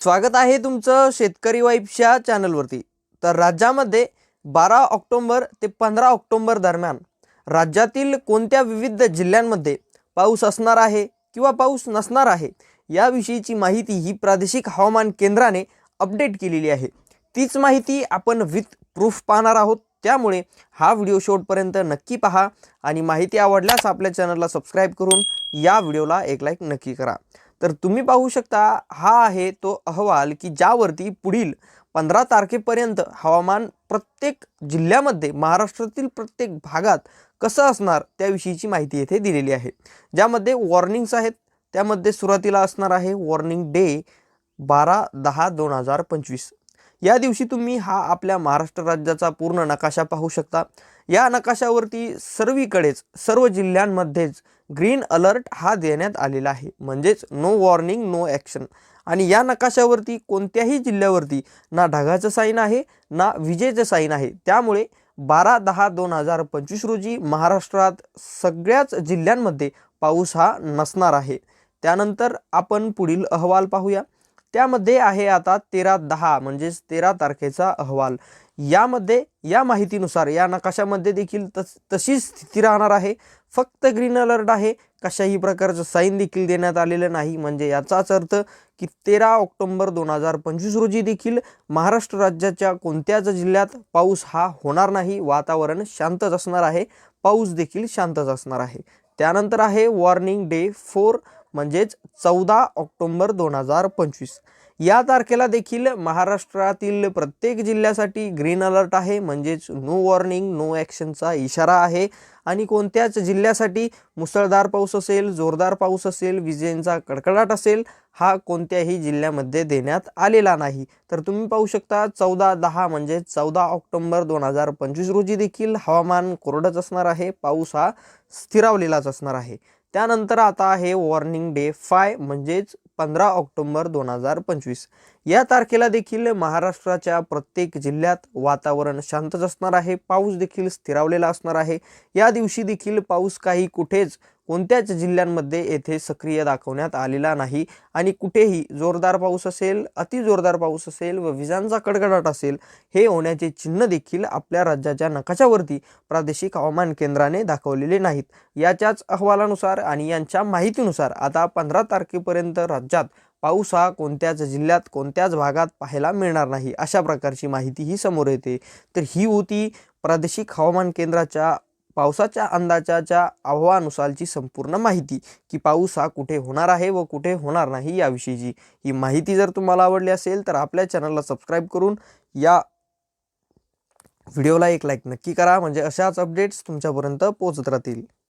स्वागत आहे तुमचं शेतकरी वाईफच्या चॅनलवरती. तर राज्यामध्ये बारा ऑक्टोंबर ते पंधरा ऑक्टोंबर दरम्यान राज्यातील कोणत्या विविध जिल्ह्यांमध्ये पाऊस असणार आहे किंवा पाऊस नसणार आहे याविषयीची माहिती ही प्रादेशिक हवामान केंद्राने अपडेट केलेली आहे. तीच माहिती आपण विथ प्रूफ पाहणार आहोत. त्यामुळे हा व्हिडिओ शेवटपर्यंत नक्की पहा आणि माहिती आवडल्यास आपल्या चॅनलला सबस्क्राईब करून या व्हिडिओला एक लाईक नक्की करा. तर तुम्ही पाहू शकता हा आहे तो अहवाल की ज्यावरती पुढील पंधरा तारखेपर्यंत हवामान प्रत्येक जिल्ह्यामध्ये महाराष्ट्रातील प्रत्येक भागात कसं असणार त्याविषयीची माहिती येथे दिलेली आहे. ज्यामध्ये वॉर्निंग्स आहेत त्यामध्ये सुरुवातीला असणार आहे वॉर्निंग डे बारा दहा दोन हजार पंचवीस. या दिवशी तुम्ही हा आपल्या महाराष्ट्र राज्याचा पूर्ण नकाशा पाहू शकता. या नकाशावरती सर्वीकडेच सर्व जिल्ह्यांमध्येच ग्रीन अलर्ट हा देण्यात आलेला आहे. म्हणजेच नो वॉर्निंग नो ॲक्शन आणि या नकाशावरती कोणत्याही जिल्ह्यावरती ना ढगाचं साईन आहे ना विजेचं साईन आहे. त्यामुळे बारा दहा दोन हजार पंचवीस रोजी महाराष्ट्रात सगळ्याच जिल्ह्यांमध्ये पाऊस हा नसणार आहे. त्यानंतर आपण पुढील अहवाल पाहूया. त्यामध्ये आहे आता तेरा दहा म्हणजेच तेरा तारखेचा अहवाल. यामध्ये या माहितीनुसार या नकाशामध्ये देखील तस तशीच स्थिती राहणार आहे. फक्त ग्रीन अलर्ट आहे. कशाही प्रकारचं साईन देखील देण्यात आलेलं नाही. म्हणजे याचाच अर्थ की तेरा ऑक्टोंबर दोन हजार पंचवीस रोजी देखील महाराष्ट्र राज्याच्या कोणत्याच जिल्ह्यात पाऊस हा होणार नाही. वातावरण शांतच असणार आहे. पाऊस देखील शांतच असणार आहे. त्यानंतर आहे वॉर्निंग डे फोर म्हणजेच चौदा ऑक्टोंबर दोन हजार पंचवीस. या तारखेला देखील महाराष्ट्रातील प्रत्येक जिल्ह्यासाठी ग्रीन अलर्ट आहे. म्हणजेच नो वॉर्निंग नो ॲक्शनचा इशारा आहे. आणि कोणत्याच जिल्ह्यासाठी मुसळधार पाऊस असेल जोरदार पाऊस असेल विजेंचा कडकडाट असेल हा कोणत्याही जिल्ह्यामध्ये देण्यात आलेला नाही. तर तुम्ही पाहू शकता चौदा दहा म्हणजे चौदा ऑक्टोंबर दोन हजार पंचवीस रोजी देखील हवामान कोरडंच असणार आहे. पाऊस हा स्थिरावलेलाच असणार आहे. त्यानंतर आता आहे वॉर्निंग डे फाय म्हणजेच पंधरा ऑक्टोंबर दोन हजार पंचवीस. या तारखेला देखील महाराष्ट्राच्या प्रत्येक जिल्ह्यात वातावरण शांतच असणार आहे पाऊस देखील स्थिरावलेला असणार आहे. या दिवशी देखील पाऊस काही कुठेच कोणत्याच जिल्ह्यांमध्ये येथे सक्रिय दाखवण्यात आलेला नाही. आणि कुठेही जोरदार पाऊस असेल अति जोरदार पाऊस असेल व विजांचा कडकडाट असेल हे होण्याचे चिन्ह देखील आपल्या राज्याच्या नकाशावरती प्रादेशिक हवामान केंद्राने दाखवलेले नाहीत. याच्याच अहवालानुसार आणि यांच्या माहितीनुसार आता पंधरा तारखेपर्यंत राज्यात पाऊस हा कोणत्याच जिल्ह्यात कोणत्याच भागात पाहायला मिळणार नाही अशा प्रकारची माहिती ही समोर येते. तर ही होती प्रादेशिक हवामान केंद्राच्या पावसाच्या अंदाजाच्या अहवानुसारची संपूर्ण माहिती की पाऊस हा कुठे होणार आहे व कुठे होणार नाही याविषयीची ही माहिती जर तुम्हाला आवडली असेल तर आपल्या चॅनलला सबस्क्राईब करून या व्हिडिओला एक लाईक नक्की करा म्हणजे अशाच अपडेट्स तुमच्यापर्यंत पोहोचत राहतील.